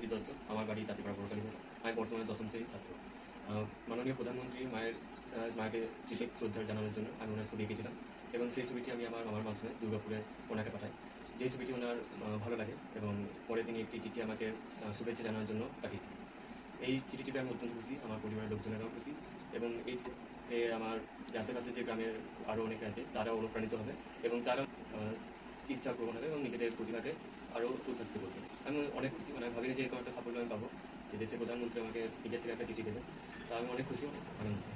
সৌম্যজিৎ দত্ত আমার বাড়ি তাঁতিপাড়া বড়কালী আমি বর্তমানে দশম শ্রেণির ছাত্র। মাননীয় প্রধানমন্ত্রী মায়ের মাকে চিঠি শ্রদ্ধা জানানোর জন্য আমি ওনার ছবি এঁকেছিলাম এবং সেই ছবিটি আমি আমার মামার মাধ্যমে দুর্গাপুরে ওনাকে পাঠাই। যে ছবিটি ওনার ভালো লাগে এবং পরে তিনি একটি চিঠি আমাকে শুভেচ্ছা জানানোর জন্য পাঠিয়েছিলেন। এই চিঠিটিতে আমি অত্যন্ত খুশি, আমার পরিবারের লোকজনেরাও খুশি এবং এই আমার আশেপাশে যে গ্রামের আরও অনেকে আছে, তারাও অনুপ্রাণিত হবে এবং তারা ইচ্ছা পূরণ হবে এবং নিজেদের প্রতিভাকে আরও উদ্ভাসিত করবে আমি অনেক খুশি মানে ভাবিনি যে এরকম একটা সাফল্য আমি পাবো যে দেশের প্রধানমন্ত্রী আমাকে নিজের থেকে একটা চিঠি দেবে তা আমি অনেক খুশি অনেক আনন্দিত।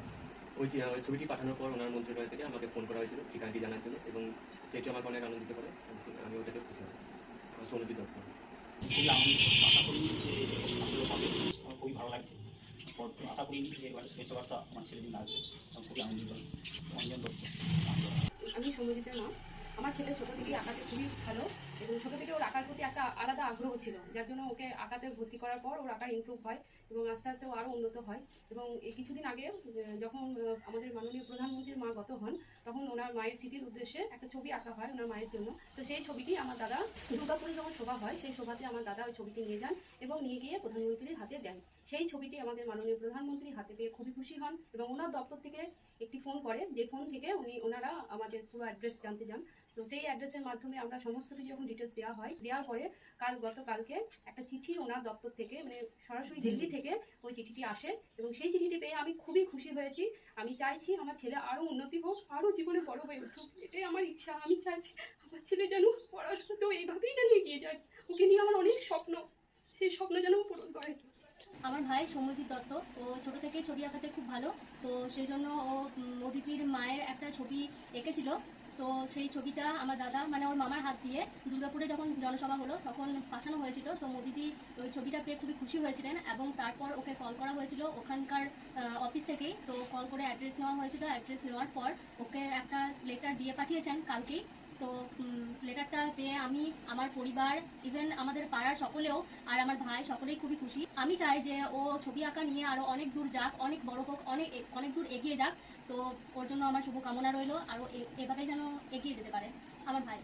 ওই চি- ওই ছবিটি পাঠানোর পর ওনার মন্ত্রণালয় থেকে আমাকে ফোন করা হয়েছিল ঠিকানাটি জানার জন্য এবং সেটি আমাকে অনেক আনন্দিত করে আমি ওটাতে খুশি হই আমার সৌমজিৎ দত্ত আমার খুবই ভালো লাগছে। আশা করি যে এবার আমার ছেলেদিন আসবে আমি খুবই আনন্দিত। অঞ্জন দত্ত। আমি সৌম্যজিতের মা আমার ছেলে ছোট থেকেই আঁকাতে খুবই ভালো এবং ছোট থেকে ওর আঁকার প্রতি একটা আলাদা আগ্রহ ছিল। যার জন্য ওকে আঁকাতে ভর্তি করার পর ওর আঁকার ইমপ্রুভ হয় এবং আস্তে আস্তে ও আরও উন্নত হয়। এবং এই কিছুদিন আগে যখন আমাদের মাননীয় প্রধানমন্ত্রীর মা গত হন, তখন ওনার মায়ের স্মৃতির উদ্দেশ্যে একটা ছবি আঁকা হয় ওনার মায়ের জন্য। তো সেই ছবিটি আমার দাদা, দুর্গাপুরে যখন শোভা হয়, সেই শোভাতে আমার দাদা ওই ছবিটি নিয়ে যান এবং নিয়ে গিয়ে প্রধানমন্ত্রীর হাতে দেন। সেই ছবিটি আমাদের মাননীয় প্রধানমন্ত্রীর হাতে পেয়ে খুবই খুশি হন এবং ওনার দপ্তর থেকে একটি ফোন করে, যে ফোন থেকে উনি ওনারা আমাদের পুরো অ্যাড্রেস জানতে চান তো সেই অ্যাড্রেসের মাধ্যমে আমরা সমস্ত কিছু যখন ডিটেলস দেওয়া হয় দেওয়ার পরে কাল গতকালকে একটা চিঠি ওনার দপ্তর থেকে মানে সরাসরি দিল্লি। থেকে ওই চিঠিটি আসে এবং সেই চিঠিটি পেয়ে আমি খুবই খুশি হয়েছি। আমি চাইছি আমার ছেলে আরও উন্নতি হোক আরও জীবনে বড় হয়ে উঠুক এটাই আমার ইচ্ছা। আমি চাইছি আমার ছেলে যেন পড়াশোনাতেও এইভাবেই যেন এগিয়ে যায়। ওকে নিয়ে আমার অনেক স্বপ্ন সেই স্বপ্ন যেন পূরণ করে। আমার ভাই সৌম্যজিৎ দত্ত ও ছোট থেকে ছবি আঁকাতে খুব ভালো। তো সেই জন্য ও মোদিজির মায়ের একটা ছবি এঁকেছিল। তো সেই ছবিটা আমার দাদা মানে ওর মামার হাত দিয়ে দুর্গাপুরে যখন জনসভা হলো, তখন পাঠানো হয়েছিল। তো মোদিজি ওই ছবিটা পেয়ে খুবই খুশি হয়েছিলেন এবং তারপর ওকে কল করা হয়েছিল ওখানকার অফিস থেকেই। তো কল করে অ্যাড্রেস নেওয়া হয়েছিল। অ্যাড্রেস নেওয়ার পর ওকে একটা লেটার দিয়ে পাঠিয়েছেন কালকেই। তো লেটারটা পেয়ে আমি, আমার পরিবার ইভেন আমাদের পাড়ার সকলেও, আর আমার ভাই সকলেই খুবই খুশি। আমি চাই যে ও ছবি আঁকা নিয়ে আরও অনেক দূর যাক, অনেক বড় হোক, অনেক অনেক দূর এগিয়ে যাক। তো, ওর জন্য আমার শুভকামনা রইল আরও এভাবেই যেন এগিয়ে যেতে পারে। আমার ভাই।